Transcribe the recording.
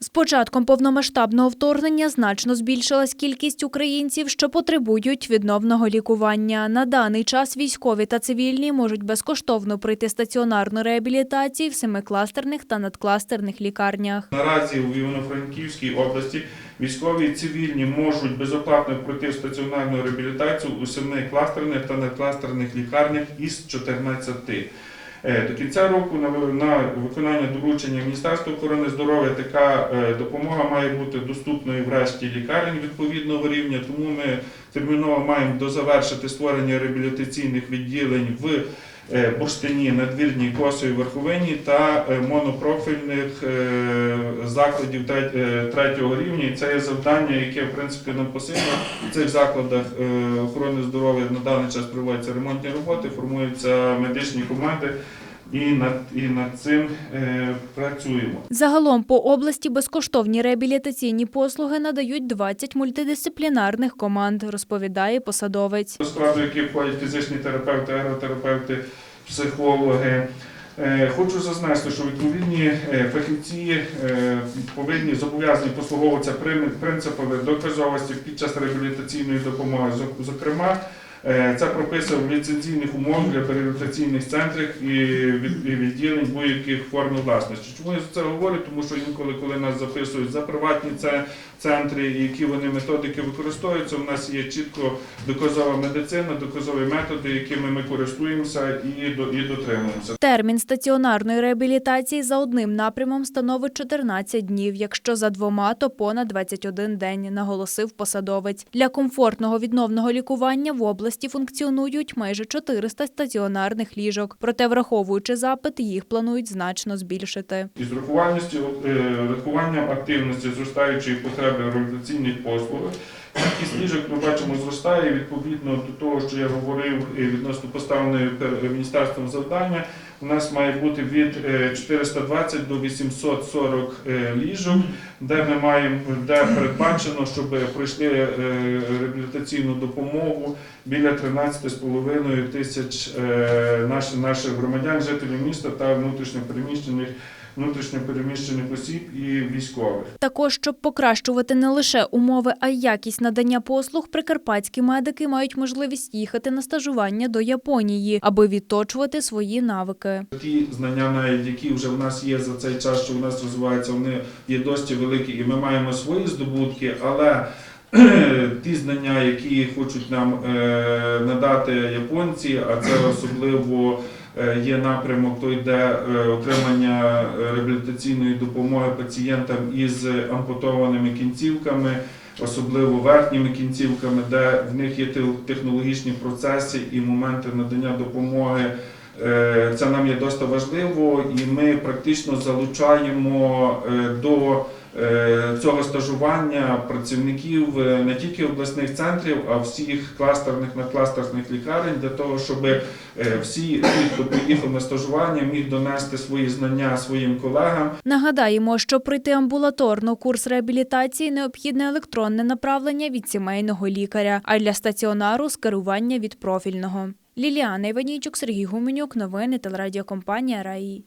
З початком повномасштабного вторгнення значно збільшилась кількість українців, що потребують відновного лікування. На даний час військові та цивільні можуть безкоштовно пройти стаціонарну реабілітацію в семикластерних та надкластерних лікарнях. Наразі у Івано-Франківській області військові і цивільні можуть безоплатно пройти стаціонарну реабілітацію у семи кластерних та некластерних лікарнях із 14. Е, До кінця року на виконання доручення Міністерства охорони здоров'я така е, допомога має бути доступною в решті лікарень відповідного рівня. Тому ми терміново маємо дозавершити створення реабілітаційних відділень в Бурштині, Надвірній, косої Верховині та е, монопрофільних е, закладів тре- е, третього рівня. І це є завдання, яке в принципі нам посильно в цих закладах е, охорони здоров'я на даний час проводяться ремонтні роботи, формуються медичні команди. І над, і над цим е, працюємо. Загалом по області безкоштовні реабілітаційні послуги надають 20 мультидисциплінарних команд, розповідає посадовець. до складу яких входять фізичні терапевти, аеротерапевти, психологи. Е, Хочу зазначити, що відповідні е, фахівці е, повинні зобов'язані послуговуватися принципами доказовості під час реабілітаційної допомоги. Зокрема, це прописано в ліцензійних умовах для реабілітаційних центрів і від- відділень будь-яких форм власності. Чому я це говорю? Тому що інколи, коли нас записують за приватні центри, які вони методики використовуються, у нас є чітко доказова медицина, доказові методи, якими ми користуємося і дотримуємося. Термін стаціонарної реабілітації за одним напрямом становить 14 днів, якщо за двома, то понад 21 день, наголосив посадовець. Для комфортного відновного лікування в області функціонують майже 400 стаціонарних ліжок. Проте, враховуючи запит, їх планують значно збільшити. Із е, рахуванням активності зростаючої потреби реабілітаційних послуг. Кількість ліжок ми бачимо зростає відповідно до того, що я говорив е, відносно поставленої міністерством завдання. У нас має бути від е, 420 до 840 е, ліжок, де ми маємо де передбачено, щоб пройшли е, реабілітаційну допомогу біля 13,5 тисяч е, наших наших громадян, жителів міста та внутрішньопереміщених внутрішньопереміщених осіб і військових. Також, щоб покращувати не лише умови, а й якість надання послуг, прикарпатські медики мають можливість їхати на стажування до Японії, аби відточувати свої навики. Ті знання, навіть які вже в нас є за цей час, що в нас розвиваються, вони є досить великі, і ми маємо свої здобутки, але ті знання, які хочуть нам е, надати японці, а це особливо е, є напрямок, той де е, отримання реабілітаційної допомоги пацієнтам із ампутованими кінцівками. Особливо верхніми кінцівками, де в них є технологічні процеси і моменти надання допомоги. Е, Це нам є досить важливо, і ми практично залучаємо е, до цього стажування працівників е, не тільки обласних центрів, а всіх кластерних надкластерних лікарень для того, щоб е, всі ті, хто поїхав на стажування, міг донести свої знання своїм колегам. Нагадаємо, щоб пройти амбулаторно курс реабілітації, необхідне електронне направлення від сімейного лікаря, а для стаціонару скерування від профільного. Ліліана Іванійчук, Сергій Гуменюк, новини телерадіокомпанія Раї.